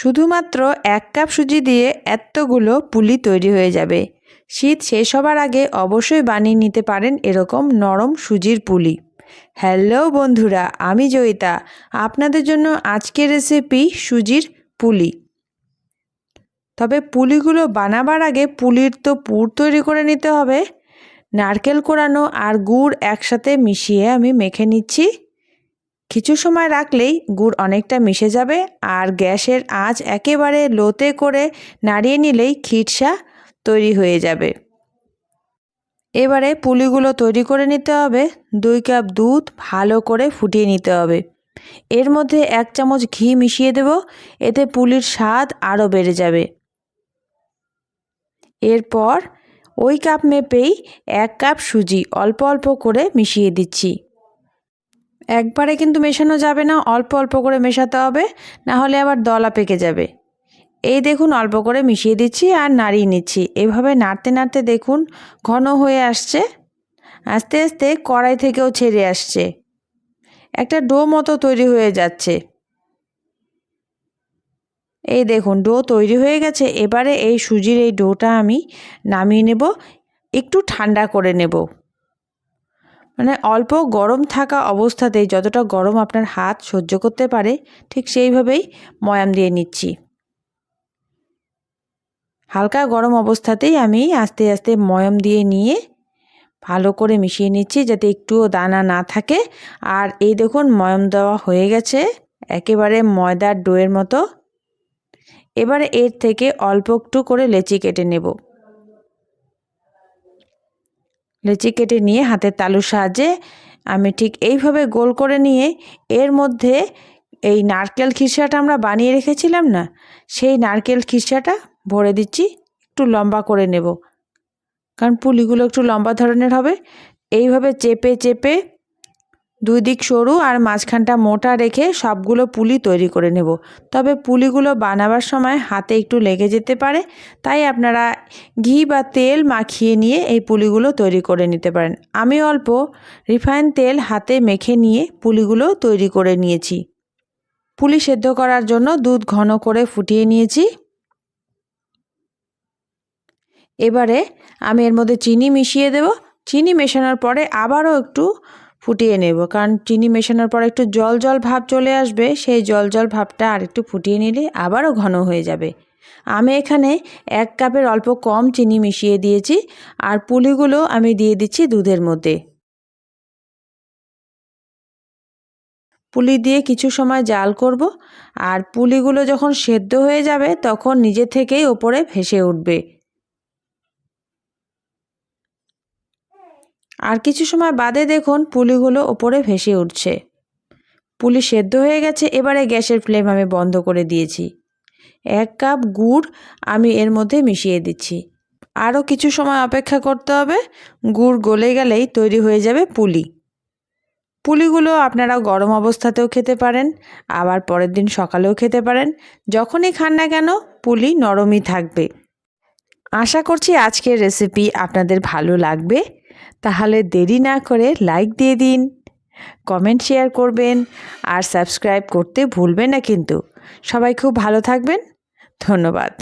শুধুমাত্র এক কাপ সুজি দিয়ে এতগুলো পুলি তৈরি হয়ে যাবে। শীত শেষ হবার আগে অবশ্যই বানিয়ে নিতে পারেন এরকম নরম সুজির পুলি। হ্যালো বন্ধুরা, আমি জয়িতা। আপনাদের জন্য আজকের রেসিপি সুজির পুলি। তবে পুলিগুলো বানাবার আগে পুলির তো পুর তৈরি করে নিতে হবে। নারকেল কোরানো আর গুড় একসাথে মিশিয়ে আমি মেখে নিচ্ছি। কিছু সময় রাখলেই গুড় অনেকটা মিশে যাবে আর গ্যাসের আঁচ একেবারে লোতে করে নাড়িয়ে নিলেই খিটসা তৈরি হয়ে যাবে। এবারে পুলিগুলো তৈরি করে নিতে হবে, দুই কাপ দুধ ভালো করে ফুটিয়ে নিতে হবে। এর মধ্যে এক চামচ ঘি মিশিয়ে দেব, এতে পুলির স্বাদ আরও বেড়ে যাবে। এরপর ওই কাপ মেপেই এক কাপ সুজি অল্প অল্প করে মিশিয়ে দিচ্ছি। একবারে কিন্তু মেশানো যাবে না, অল্প অল্প করে মেশাতে হবে, না হলে আবার দলা পেকে যাবে। এই দেখুন, অল্প করে মিশিয়ে দিচ্ছি আর নাড়িয়ে নিচ্ছি। এভাবে নাড়তে নাড়তে দেখুন, ঘন হয়ে আসছে। আস্তে আস্তে কড়াই থেকেও ছেড়ে আসছে। একটা ডো মতো তৈরি হয়ে যাচ্ছে। এই দেখুন, ডো তৈরি হয়ে গেছে। এবারে এই সুজির এই ডোটা আমি নামিয়ে নেব, একটু ঠান্ডা করে নেব। মানে অল্প গরম থাকা অবস্থাতেই যতটা গরম আপনার হাত সহ্য করতে পারে, ঠিক সেইভাবেই ময়াম দিয়ে নিচ্ছি। হালকা গরম অবস্থাতেই আমি আস্তে আস্তে ময়ম দিয়ে নিয়ে ভালো করে মিশিয়ে নিচ্ছি যাতে একটুও দানা না থাকে। আর এই দেখুন, ময়ম দেওয়া হয়ে গেছে, একেবারে ময়দার ডোয়ের মতো। এবারে এর থেকে অল্প একটু করে লেচি কেটে নেব। লেচি কেটে নিয়ে হাতের তালুর সাহায্যে আমি ঠিক এইভাবে গোল করে নিয়ে এর মধ্যে এই নারকেল খিরসাটা আমরা বানিয়ে রেখেছিলাম না, সেই নারকেল খিরসাটা ভরে দিচ্ছি, একটু লম্বা করে নেব। কারণ পুলিগুলো একটু লম্বা ধরনের হবে। এইভাবে চেপে চেপে দুই দিক সরু আর মাঝখানটা মোটা রেখে সবগুলো পুলি তৈরি করে নেব। তবে পুলিগুলো বানাবার সময় হাতে একটু লেগে যেতে পারে, তাই আপনারা ঘি বা তেল মাখিয়ে নিয়ে এই পুলিগুলো তৈরি করে নিতে পারেন। আমি অল্প রিফাইন তেল হাতে মেখে নিয়ে পুলিগুলো তৈরি করে নিয়েছি। পুলি সেদ্ধ করার জন্য দুধ ঘন করে ফুটিয়ে নিয়েছি। এবারে আমি এর মধ্যে চিনি মিশিয়ে দেব। চিনি মেশানোর পরে আবারও একটু ফুটিয়ে নেব। কারণ চিনি মেশানোর পর একটু জল জল ভাব চলে আসবে, সেই জল জল ভাবটা আর একটু ফুটিয়ে নিলে আবারও ঘন হয়ে যাবে। আমি এখানে এক কাপের অল্প কম চিনি মিশিয়ে দিয়েছি আর পুলিগুলো আমি দিয়ে দিচ্ছি দুধের মধ্যে। পুলি দিয়ে কিছু সময় জাল করব আর পুলিগুলো যখন সেদ্ধ হয়ে যাবে তখন নিজে থেকেই ওপরে ভেসে উঠবে। আর কিছু সময় বাদে দেখুন পুলিগুলো ওপরে ভেসে উঠছে। পুলি সেদ্ধ হয়ে গেছে, এবারে গ্যাসের ফ্লেম আমি বন্ধ করে দিয়েছি। এক কাপ গুড় আমি এর মধ্যে মিশিয়ে দিচ্ছি। আরও কিছু সময় অপেক্ষা করতে হবে, গুড় গলে গেলেই তৈরি হয়ে যাবে পুলি। পুলিগুলো আপনারা গরম অবস্থাতেও খেতে পারেন, আবার পরের দিন সকালেও খেতে পারেন, যখনই খান না কেন পুলি নরমই থাকবে। আশা করছি আজকের রেসিপি আপনাদের ভালো লাগবে। তাহলে দেরি না করে লাইক দিয়ে দিন কমেন্ট শেয়ার করবেন আর সাবস্ক্রাইব করতে ভুলবেন না কিন্তু। সবাই খুব ভালো থাকবেন, ধন্যবাদ।